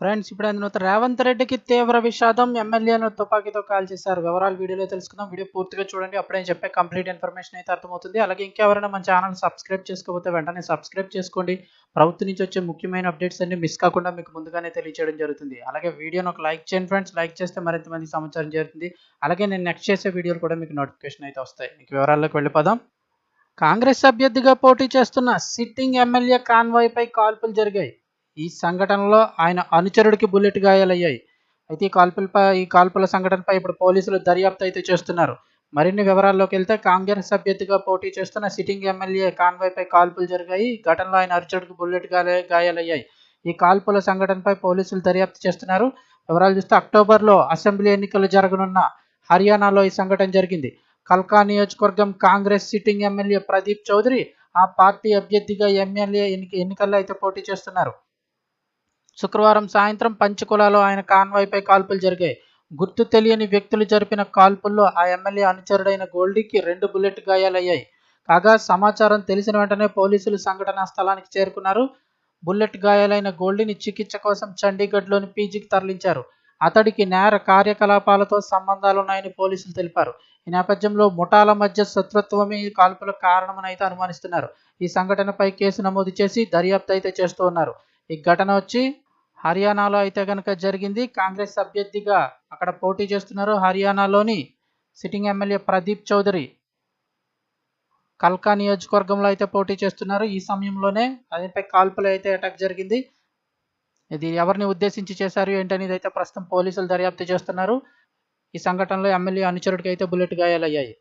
Friends ఇప్పుడు అందులో రేవంత్ రెడ్డికి తీవ్ర విషాదం. ఎమ్మెల్యేను తుపాకీతో కాల్ చేశారు. వివరాలు వీడియోలో తెలుసుకుందాం. వీడియో పూర్తిగా చూడండి. అప్పుడే చెప్పే కంప్లీట్ ఇన్ఫర్మేషన్ అయితే అర్థమవుతుంది. అలాగే ఇంకెవరైనా మన ఛానల్ సబ్స్క్రైబ్ చేసుకోకపోతే వెంటనే సబ్స్క్రైబ్ చేసుకోండి. ప్రభుత్వం నుంచి వచ్చే ముఖ్యమైన అప్డేట్స్ అన్ని మిస్ కాకుండా మీకు ముందుగానే తెలియజేయడం జరుగుతుంది. అలాగే వీడియోను ఒక లైక్ చేయండి ఫ్రెండ్స్. లైక్ చేస్తే మరింత మంది సమాచారం జరుగుతుంది అలాగే నేను నెక్స్ట్ చేసే వీడియోలు కూడా మీకు నోటిఫికేషన్ అయితే వస్తాయి. మీకు వివరాల్లోకి వెళ్ళిపోదాం. కాంగ్రెస్ అభ్యర్థిగా పోటీ చేస్తున్న సిట్టింగ్ ఎమ్మెల్యే కాన్వాయ్పై కాల్పులు జరిగాయి. ఈ సంఘటనలో ఆయన అనుచరుడికి బుల్లెట్ గాయాలయ్యాయి. అయితే ఈ కాల్పులపై ఈ కాల్పుల సంఘటనపై ఇప్పుడు పోలీసులు దర్యాప్తు అయితే చేస్తున్నారు. మరిన్ని వివరాల్లోకి వెళ్తే కాంగ్రెస్ అభ్యర్థిగా పోటీ చేస్తున్న సిట్టింగ్ ఎమ్మెల్యే కాన్వాయ్పై కాల్పులు జరిగాయి. ఘటనలో ఆయన అనుచరుడికి బుల్లెట్ గాయాలయ్యాయి. ఈ కాల్పుల సంఘటనపై పోలీసులు దర్యాప్తు చేస్తున్నారు. వివరాలు చూస్తే అక్టోబర్లో అసెంబ్లీ ఎన్నికలు జరగనున్న హర్యానాలో ఈ సంఘటన జరిగింది. కల్కా నియోజకవర్గం కాంగ్రెస్ సిట్టింగ్ ఎమ్మెల్యే ప్రదీప్ చౌదరి ఆ పార్టీ అభ్యర్థిగా ఎమ్మెల్యే ఎన్నికల్లో అయితే పోటీ చేస్తున్నారు. శుక్రవారం సాయంత్రం పంచకులాలో ఆయన కాన్వాయ్పై కాల్పులు జరిగాయి. గుర్తు తెలియని వ్యక్తులు జరిపిన కాల్పుల్లో ఆ ఎమ్మెల్యే అనుచరుడైన గోల్డీకి రెండు బుల్లెట్ గాయాలయ్యాయి. కాగా సమాచారం తెలిసిన వెంటనే పోలీసులు సంఘటనా స్థలానికి చేరుకున్నారు. బుల్లెట్ గాయాలైన గోల్డీని చికిత్స కోసం చండీగఢ్లోని పీజీకి తరలించారు. అతడికి నేర కార్యకలాపాలతో సంబంధాలున్నాయని పోలీసులు తెలిపారు. ఈ నేపథ్యంలో ముఠాల మధ్య శత్రుత్వమే ఈ కాల్పులకు కారణమని అయితే అనుమానిస్తున్నారు. ఈ సంఘటనపై కేసు నమోదు చేసి దర్యాప్తు అయితే చేస్తూ ఉన్నారు. ఈ ఘటన వచ్చి హర్యానాలో అయితే కనుక జరిగింది. కాంగ్రెస్ అభ్యర్థిగా అక్కడ పోటీ చేస్తున్నారు హర్యానాలోని సిట్టింగ్ ఎమ్మెల్యే ప్రదీప్ చౌదరి. కల్కా నియోజకవర్గంలో అయితే పోటీ చేస్తున్నారు. ఈ సమయంలోనే అదేపై కాల్పులు అయితే అటాక్ జరిగింది. ఇది ఎవరిని ఉద్దేశించి చేశారు ఏంటనేది అయితే ప్రస్తుతం పోలీసులు దర్యాప్తు చేస్తున్నారు. ఈ సంఘటనలో ఎమ్మెల్యే అనుచరుడికి అయితే బుల్లెట్ గాయాలయ్యాయి.